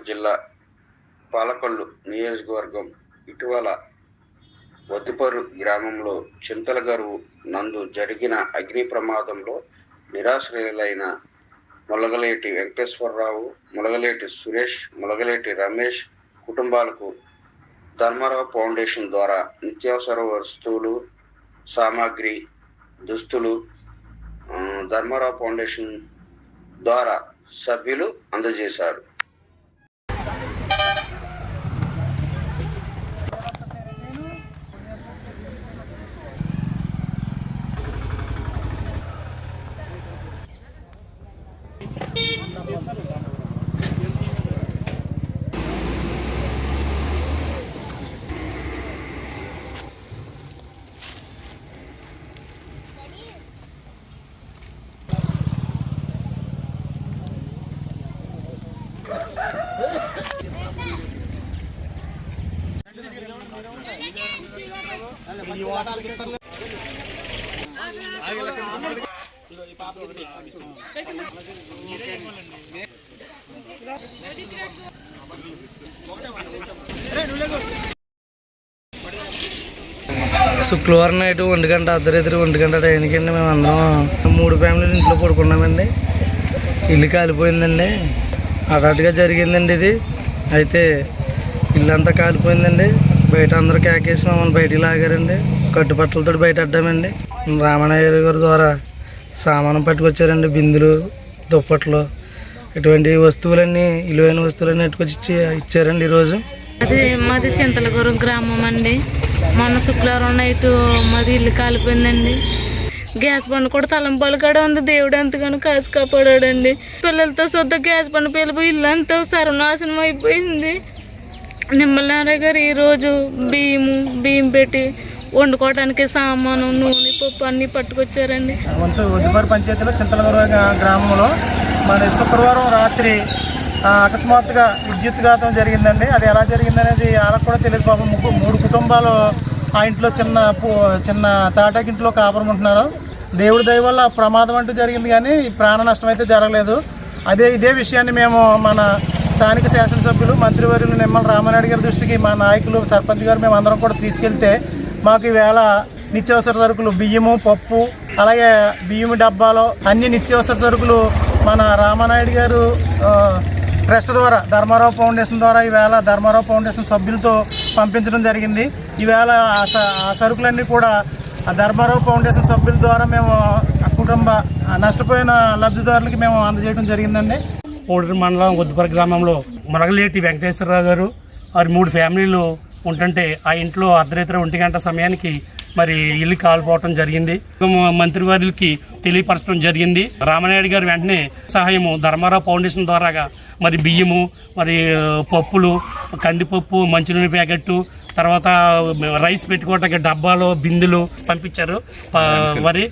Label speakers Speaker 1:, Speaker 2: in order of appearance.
Speaker 1: జిల్లా పాలకొల్లు నియోజకవర్గం ఇటీవల వద్దిపరు గ్రామంలో చింతలగరువు నందు జరిగిన అగ్ని ప్రమాదంలో నిరాశ్రయులైన ములగలేటి వెంకటేశ్వరరావు ములగలేటి సురేష్ ములగలేటి రమేష్ కుటుంబాలకు ధర్మారావు ఫౌండేషన్ ద్వారా నిత్యావసర వస్తువులు సామాగ్రి దుస్తులు ఆ, ధర్మారావు ఫౌండేషన్ ద్వారా సభ్యులు అందజేశారు.
Speaker 2: శుక్రవారం నైట్ ఒంటి గంట అర్ధరాత్రి ఒంటి గంట టైంకి అండి మేము అందరం. మూడు ఫ్యామిలీలు ఇంట్లో పడుకున్నామండి. ఇల్లు కాలిపోయిందండి. హఠాత్తుగా జరిగిందండి ఇది. అయితే ఇల్లు అంతా కాలిపోయిందండి. బయట అందరూ కేకేసి మమ్మల్ని బయటికి లాగారండి. కట్టుబట్టలతో బయట అడ్డామండి. రామణయ్య గారి ద్వారా సామానం పట్టుకొచ్చారండి బిందులు దుప్పట్లు ఇటువంటి వస్తువులన్నీ విలువైన వస్తువులన్నీ ఎట్టుకొచ్చి ఇచ్చి ఇచ్చారండి ఈరోజు.
Speaker 3: అది మాది చింతలగూరు గ్రామం అండి. మొన్న శుక్రవారం నైట్ మాది ఇల్లు కాలిపోయిందండి. గ్యాస్ బండ్ కూడా తలంపాలు కాడ ఉంది. దేవుడు ఎంతగానో కాసు కాపాడాడండి. పిల్లలతో సొద్ద గ్యాస్ బండ్ పిలిపోయి ఇల్లు అంతా సర్వనాశనం అయిపోయింది. నిమ్మలారా గారు ఈరోజు బియ్యము బియ్యం పెట్టి వండుకోవడానికి సామాను నూనె పప్పు అన్నీ పట్టుకొచ్చారండి.
Speaker 4: వంతు పంచాయతీలో చింతలగూరు గ్రామంలో. మరి శుక్రవారం రాత్రి అకస్మాత్తుగా అకస్మాత్తుగా విద్యుత్ఘాతం జరిగిందండి. అది ఎలా జరిగిందనేది వాళ్ళకు కూడా తెలియదు పాపం మూడు కుటుంబాలు ఆ ఇంట్లో చిన్న చిన్న తాటాకింట్లో కాపురం ఉంటున్నారు. దేవుడి దయ వల్ల ప్రమాదం అంటూ జరిగింది కానీ ప్రాణ నష్టం అయితే జరగలేదు. అదే ఇదే విషయాన్ని మేము మన స్థానిక శాసనసభ్యులు మంత్రివర్యులు నిమ్మల రామనాయుడు గారి దృష్టికి మా నాయకులు సర్పంచ్ గారు మేము అందరం కూడా తీసుకెళ్తే మాకు ఈవేళ నిత్యావసర సరుకులు బియ్యము పప్పు అలాగే బియ్యము డబ్బాలో అన్ని నిత్యావసర సరుకులు మన రామానాయుడు గారు ట్రస్ట్ ద్వారా ధర్మారావు ఫౌండేషన్ ద్వారా ఈవేళ ధర్మారావు ఫౌండేషన్ సభ్యులతో పంపించడం జరిగింది. ఈవేళ ఆ సరుకులన్నీ కూడా ఆ ధర్మారావు ఫౌండేషన్ సభ్యుల ద్వారా మేము కుటుంబ నష్టపోయిన లబ్ధిదారులకి మేము అందజేయడం జరిగిందండి.
Speaker 5: ఓడూరు మండలం గుద్దుపర గ్రామంలో మునగలేటి వెంకటేశ్వరరావు గారు వారి మూడు ఫ్యామిలీలు ఉంటుంటే ఆ ఇంట్లో అర్ధరాత్రి ఒంటి గంట సమయానికి మరి ఇల్లు కాలిపోవటం జరిగింది. మంత్రి వారికి తెలియపరచడం జరిగింది. రామనాయుడు గారు వెంటనే సహాయము ధర్మారావు ఫౌండేషన్ ద్వారాగా మరి బియ్యము మరి పప్పులు కందిపప్పు మంచినూనె ప్యాకెట్టు తర్వాత రైస్ పెట్టుకోవటానికి డబ్బాలు బిందులు పంపించారు. మరి